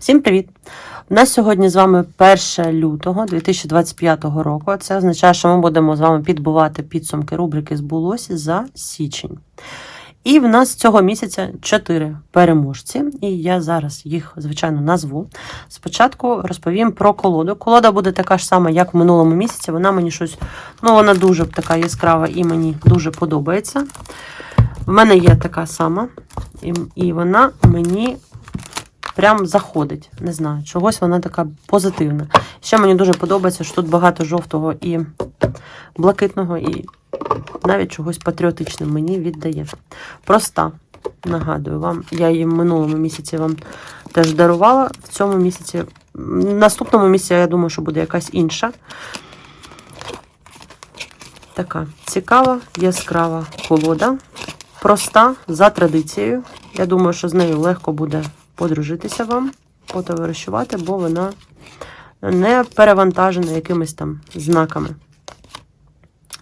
Всім привіт! У нас сьогодні з вами 1 лютого 2025 року. Це означає, що ми будемо з вами підбивати підсумки рубрики Збулося за січень. І в нас цього місяця 4 переможці, і я зараз їх, звичайно, назву. Спочатку розповім про колоду. Колода буде така ж сама, як в минулому місяці. Вона мені щось, ну, вона дуже така яскрава і мені дуже подобається. В мене є така сама, і, і вона мені прям заходить. Не знаю, чогось вона така позитивна. Ще мені дуже подобається, що тут багато жовтого і блакитного, і навіть чогось патріотичним мені віддає. Проста. Нагадую вам, я її в минулому місяці вам теж дарувала. В цьому місяці, в наступному місяці, я думаю, що буде якась інша. Така цікава, яскрава колода. Проста за традицією. Я думаю, що з нею легко буде подружитися вам, потоваришувати, бо вона не перевантажена якимись там знаками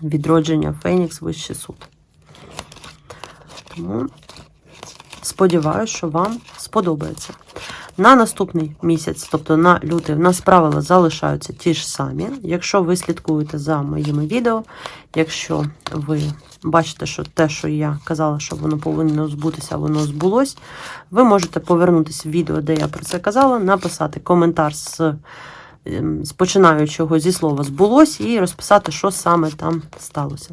відродження Фенікс Вищий суд. Тому сподіваюся, що вам сподобається. На наступний місяць, тобто на лютий, в нас правила залишаються ті ж самі. Якщо ви слідкуєте за моїми відео, якщо ви бачите, що те, що я казала, що воно повинно збутися, воно збулось, ви можете повернутися в відео, де я про це казала, написати коментар з, з починаючого зі слова збулось, і розписати, що саме там сталося.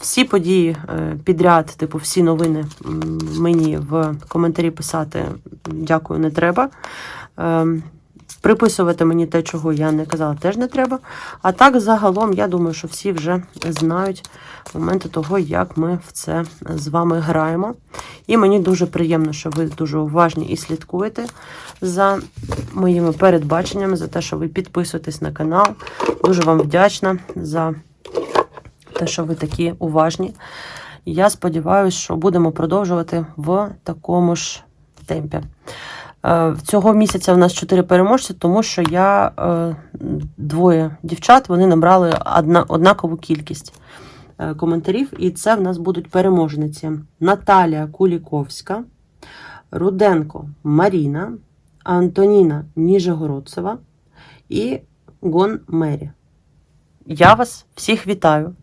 Всі події е, підряд, типу, всі новини мені в коментарі писати дякую, не треба. Приписувати мені те, чого я не казала, теж не треба. А так, загалом, я думаю, що всі вже знають моменти того, як ми в це з вами граємо. І мені дуже приємно, що ви дуже уважні і слідкуєте за моїми передбаченнями, за те, що ви підписуєтесь на канал. Дуже вам вдячна за те, що ви такі уважні. Я сподіваюся, що будемо продовжувати в такому ж темпі. Е, Цього місяця в нас чотири переможці, тому що я е, двоє дівчат вони набрали одна, однакову кількість е, коментарів, і це в нас будуть переможниці Наталія Куліковська, Руденко Маріна, Антоніна Ніжегородцева і Гон Мері. Я вас всіх вітаю.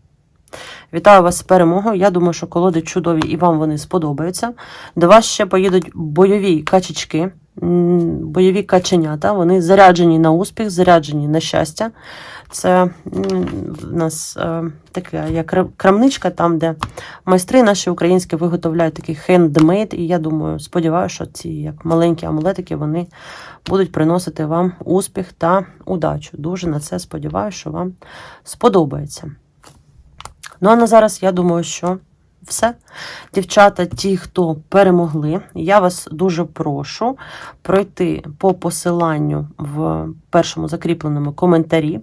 Вітаю вас з перемогою. Я думаю, що колоди чудові і вам вони сподобаються. До вас ще поїдуть бойові качечки, бойові каченята. Вони заряджені на успіх, заряджені на щастя. Це в нас е, така як крамничка, там, де майстри наші українські виготовляють такий хендмейд. І я думаю, сподіваюся, що ці як маленькі амулетики вони будуть приносити вам успіх та удачу. Дуже на це сподіваюся, що вам сподобається. Ну а на зараз я думаю, що все. Дівчата, ті, хто перемогли, я вас дуже прошу пройти по посиланню в першому закріпленому коментарі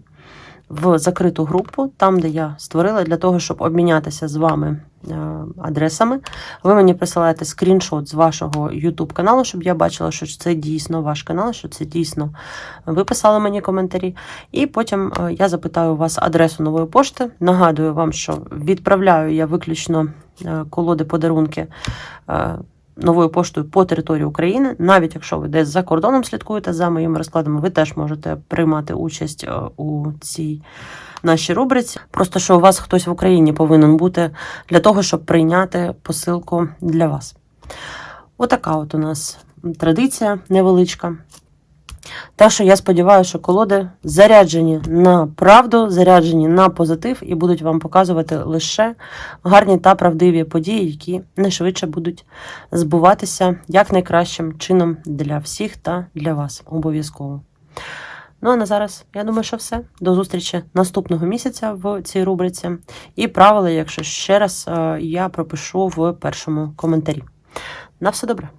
в закриту групу, там, де я створила, для того, щоб обмінятися з вами е, адресами. Ви мені присилаєте скріншот з вашого YouTube каналу, щоб я бачила, що це дійсно ваш канал, що це дійсно ви писали мені коментарі. І потім е, я запитаю у вас адресу нової пошти. Нагадую вам, що відправляю я виключно колоди подарунки. е, Новою поштою по території України, навіть якщо ви десь за кордоном слідкуєте за моїми розкладами, ви теж можете приймати участь е, у цій нашій рубриці. Просто що у вас хтось в Україні повинен бути для того, щоб прийняти посилку для вас. Отака от у нас традиція невеличка. Так що я сподіваюся, що колоди заряджені на правду, заряджені на позитив і будуть вам показувати лише гарні та правдиві події, які не швидше будуть збуватися як найкращим чином для всіх та для вас обов'язково. Ну а на зараз я думаю, що все. До зустрічі наступного місяця в цій рубриці. І правила, якщо ще раз, е, я пропишу в першому коментарі. На все добре.